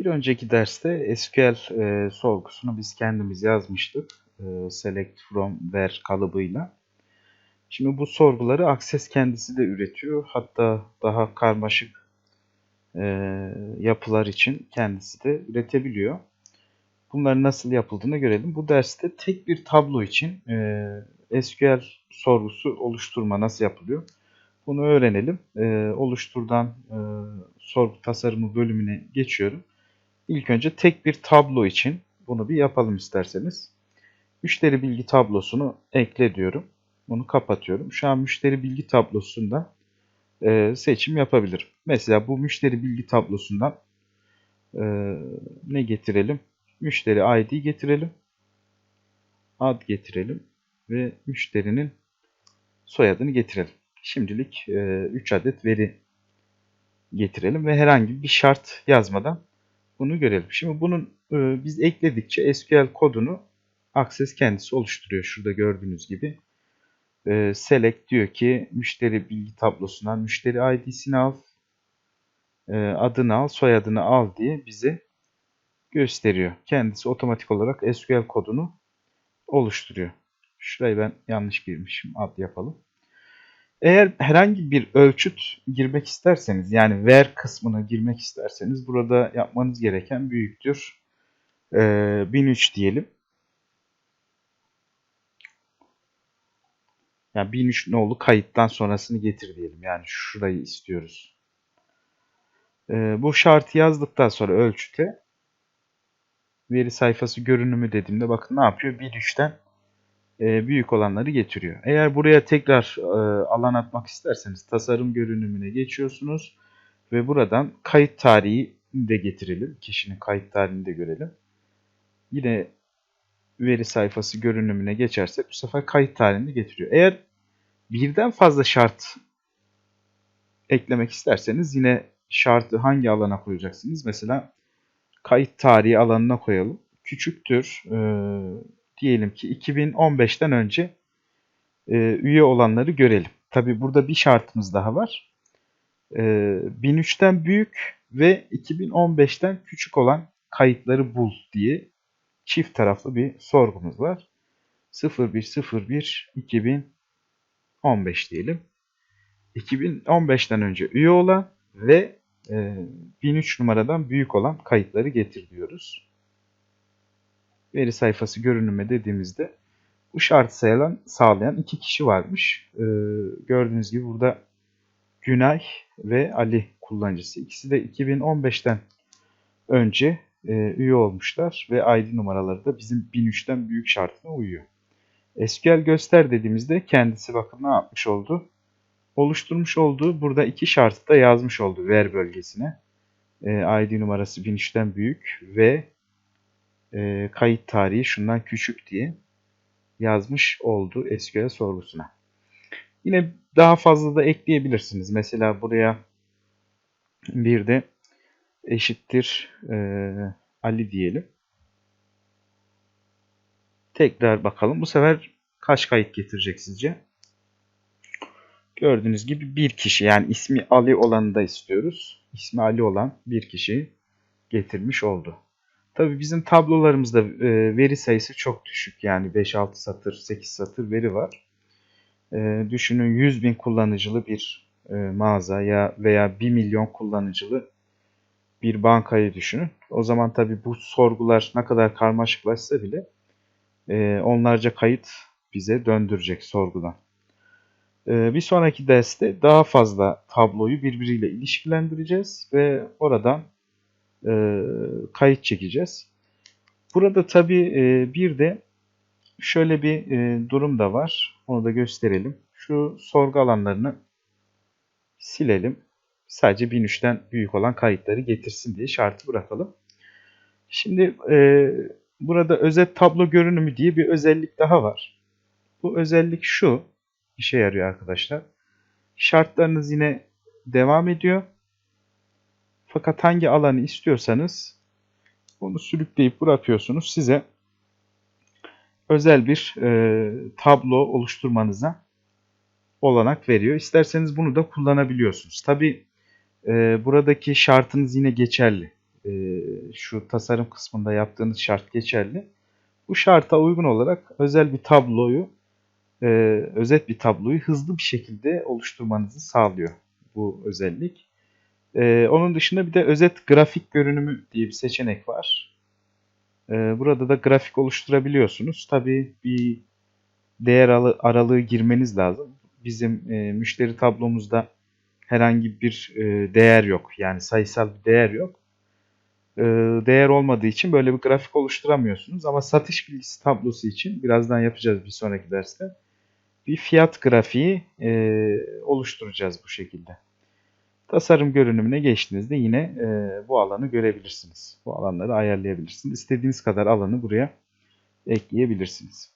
Bir önceki derste SQL e, sorgusunu biz kendimiz yazmıştık. E, select from where kalıbıyla. Şimdi bu sorguları Access kendisi de üretiyor. Hatta daha karmaşık e, yapılar için kendisi de üretebiliyor. Bunların nasıl yapıldığını görelim. Bu derste tek bir tablo için e, SQL sorgusu oluşturma nasıl yapılıyor? Bunu öğrenelim. E, oluşturdan e, sorgu tasarımı bölümüne geçiyorum. İlk önce tek bir tablo için bunu bir yapalım isterseniz. Müşteri bilgi tablosunu ekle diyorum. Bunu kapatıyorum. Şu an müşteri bilgi tablosunda e, seçim yapabilirim. Mesela bu müşteri bilgi tablosundan e, ne getirelim? Müşteri ID getirelim. Ad getirelim. Ve müşterinin soyadını getirelim. Şimdilik e, 3 adet veri getirelim ve herhangi bir şart yazmadan bunu görelim. Şimdi bunun e, biz ekledikçe SQL kodunu Access kendisi oluşturuyor. Şurada gördüğünüz gibi. E, select diyor ki müşteri bilgi tablosundan müşteri ID'sini al, e, adını al, soyadını al diye bize gösteriyor. Kendisi otomatik olarak SQL kodunu oluşturuyor. Şurayı ben yanlış girmişim. Ad yapalım. Eğer herhangi bir ölçüt girmek isterseniz yani ver kısmına girmek isterseniz burada yapmanız gereken büyüktür. Ee, 1003 diyelim. Yani 1003 nolu kayıttan sonrasını getir diyelim. Yani şurayı istiyoruz. Ee, bu şartı yazdıktan sonra ölçüte veri sayfası görünümü dediğimde bakın ne yapıyor? 1.3'ten e, büyük olanları getiriyor. Eğer buraya tekrar e, alan atmak isterseniz tasarım görünümüne geçiyorsunuz ve buradan kayıt tarihi de getirelim. Kişinin kayıt tarihini de görelim. Yine veri sayfası görünümüne geçersek bu sefer kayıt tarihini getiriyor. Eğer birden fazla şart eklemek isterseniz yine şartı hangi alana koyacaksınız? Mesela kayıt tarihi alanına koyalım. Küçüktür e, diyelim ki 2015'ten önce e, üye olanları görelim. Tabi burada bir şartımız daha var. E, 1003'ten büyük ve 2015'ten küçük olan kayıtları bul diye çift taraflı bir sorgumuz var. 0101 2015 diyelim. 2015'ten önce üye olan ve e, 1003 numaradan büyük olan kayıtları getir diyoruz veri sayfası görünümü dediğimizde bu şartı sağlayan, sağlayan iki kişi varmış. Ee, gördüğünüz gibi burada Günay ve Ali kullanıcısı. İkisi de 2015'ten önce e, üye olmuşlar ve ID numaraları da bizim 1003'ten büyük şartına uyuyor. SQL göster dediğimizde kendisi bakın ne yapmış oldu? Oluşturmuş olduğu burada iki şartı da yazmış oldu ver bölgesine. E, ID numarası 1003'ten büyük ve e, kayıt tarihi şundan küçük diye yazmış oldu SQL sorgusuna. Yine daha fazla da ekleyebilirsiniz. Mesela buraya bir de eşittir e, Ali diyelim. Tekrar bakalım. Bu sefer kaç kayıt getirecek sizce? Gördüğünüz gibi bir kişi yani ismi Ali olanı da istiyoruz. İsmi Ali olan bir kişi getirmiş oldu. Tabi bizim tablolarımızda e, veri sayısı çok düşük. Yani 5-6 satır, 8 satır veri var. E, düşünün 100 bin kullanıcılı bir e, mağaza ya veya 1 milyon kullanıcılı bir bankayı düşünün. O zaman tabi bu sorgular ne kadar karmaşıklaşsa bile onlarca kayıt bize döndürecek sorgudan. Bir sonraki derste daha fazla tabloyu birbiriyle ilişkilendireceğiz ve oradan e, kayıt çekeceğiz. Burada tabi e, bir de şöyle bir e, durum da var. Onu da gösterelim. Şu sorgu alanlarını silelim. Sadece 1003'ten büyük olan kayıtları getirsin diye şartı bırakalım. Şimdi e, burada özet tablo görünümü diye bir özellik daha var. Bu özellik şu işe yarıyor arkadaşlar. Şartlarınız yine devam ediyor. Fakat hangi alanı istiyorsanız onu sürükleyip bırakıyorsunuz. Size özel bir e, tablo oluşturmanıza olanak veriyor. İsterseniz bunu da kullanabiliyorsunuz. Tabi e, buradaki şartınız yine geçerli. E, şu tasarım kısmında yaptığınız şart geçerli. Bu şarta uygun olarak özel bir tabloyu, e, özet bir tabloyu hızlı bir şekilde oluşturmanızı sağlıyor bu özellik. E, onun dışında bir de özet grafik görünümü diye bir seçenek var. E, burada da grafik oluşturabiliyorsunuz. Tabii bir değer aralığı girmeniz lazım. Bizim e, müşteri tablomuzda herhangi bir e, değer yok. Yani sayısal bir değer yok. E, değer olmadığı için böyle bir grafik oluşturamıyorsunuz. Ama satış bilgisi tablosu için birazdan yapacağız bir sonraki derste. Bir fiyat grafiği e, oluşturacağız bu şekilde. Tasarım görünümüne geçtiğinizde yine e, bu alanı görebilirsiniz. Bu alanları ayarlayabilirsiniz. İstediğiniz kadar alanı buraya ekleyebilirsiniz.